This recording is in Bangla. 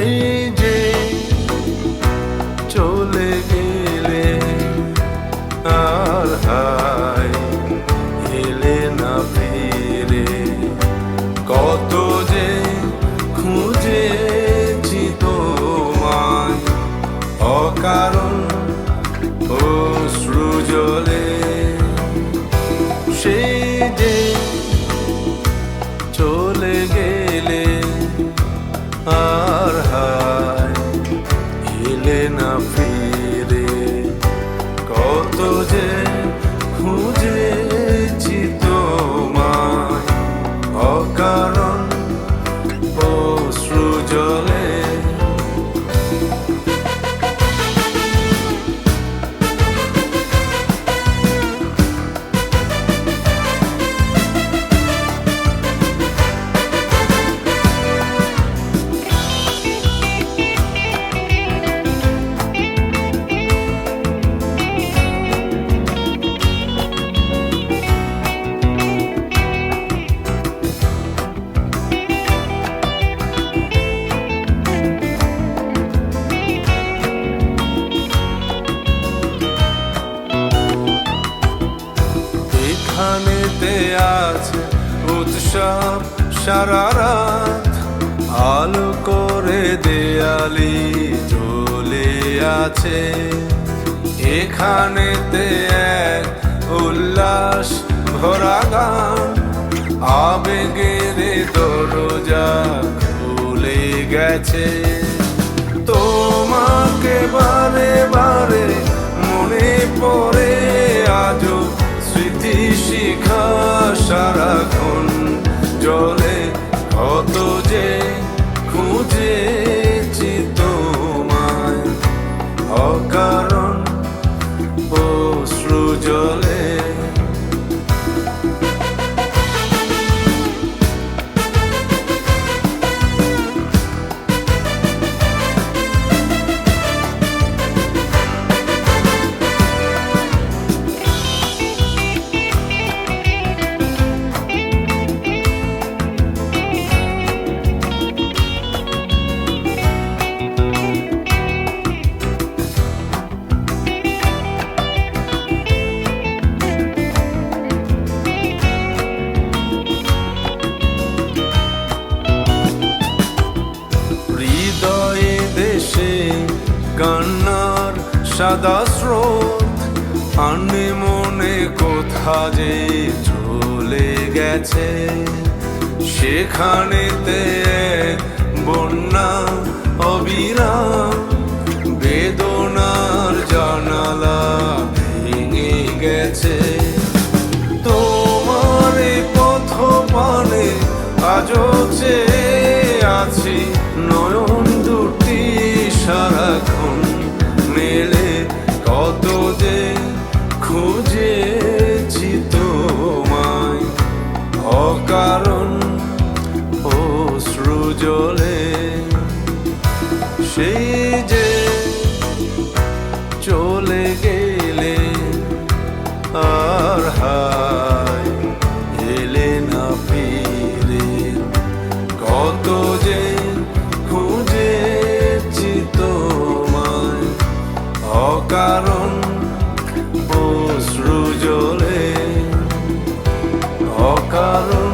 সেই চলে গেলে এলে না ফিরে। যে অকারণ অশ্রু জলে এখানেতে আছে উৎসব সারা রাত। আলো করে দেয়ালি জ্বলে আছে। এখানেতে এক উল্লাস ভরা গান। আবেগের দরজা খুলে গেছে। কত যে খুঁজেছি তোমায়। অকারণ অশ্রু সাদা স্রোত আনে মনে কোথা যে চলে গেছে? সেখানেতে বন্যা অবিরাম, বেদনার জানালা ভেঙে গেছে। তোমার পথ পানে আজও চেয়ে আছি, নয়ন দুটি সারাক্ষণ জলে সেই যে চলে গেলে আর হায় এলে না ফিরে। কত যে খুঁজেছি তোমায়, অকারণ অশ্রু জলে অকারণ